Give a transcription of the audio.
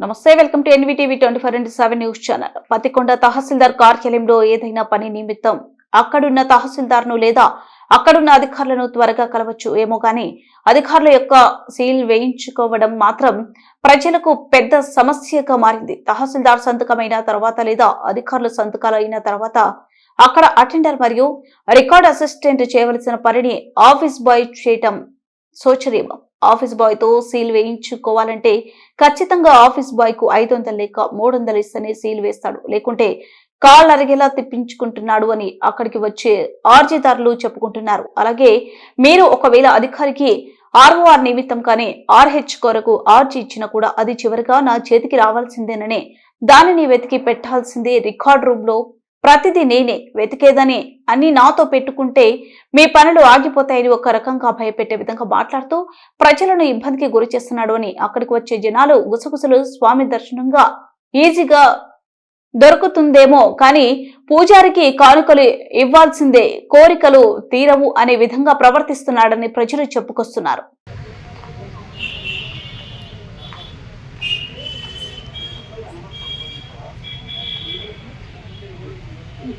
నమస్తే welcome to NVTV twenty four into seven news channel. Pattikonda తహసీల్దార్ కార్యాలయంలో ఏదైనా పని నిమిత్తం అక్కడున్న తహసీల్దార్ను లేదా అక్కడున్న అధికారులను త్వరగా కలవచ్చు. ఏమో కానీ అధికారుల యొక్క సీల్ వేయించుకోవడం మాత్రం ప్రజలకు పెద్ద సమస్యగా మారింది. తహసీల్దార్ సంతకమైన తర్వాత లేదా అధికారుల సంతకాలు అయిన తర్వాత అక్కడ అటెండర్ మరియు రికార్డ్ అసిస్టెంట్ చేయవలసిన పనిని ఆఫీస్ బాయ్ చేయటం శోచనీయం ఆఫీస్ బాయ్తో సీల్ వేయించుకోవాలంటే ఖచ్చితంగా ఆఫీస్ బాయ్కు ఐదు వందలు లేక మూడు వందలు ఇస్తేనే సీల్ వేస్తాడు. లేకుంటే కాళ్ళు అరిగేలా తిప్పించుకుంటున్నాడు అని అక్కడికి వచ్చే ఆర్జీదారులు చెప్పుకుంటున్నారు. అలాగే మీరు ఒకవేళ అధికారికి ఆర్ఓఆర్ నిమిత్తం కానీ ఆర్హెచ్ కొరకు ఆర్జీ ఇచ్చినా కూడా అది చివరిగా నా చేతికి రావాల్సిందేననే దానిని వెతికి పెట్టాల్సిందే రికార్డ్ రూమ్లో ప్రతిదీ నేనే వెతికేదని అన్ని నాతో పెట్టుకుంటే మీ పనులు ఆగిపోతాయని ఒక రకంగా భయపెట్టే విధంగా మాట్లాడుతూ ప్రజలను ఇబ్బందికి గురి చేస్తున్నాడు అని అక్కడికి వచ్చే జనాలు గుసగుసలు స్వామి దర్శనంగా ఈజీగా దొరుకుతుందేమో కానీ పూజారికి కానుకలు ఇవ్వాల్సిందే కోరికలు తీరవు అనే విధంగా ప్రవర్తిస్తున్నాడని ప్రజలు చెప్పుకొస్తున్నారు.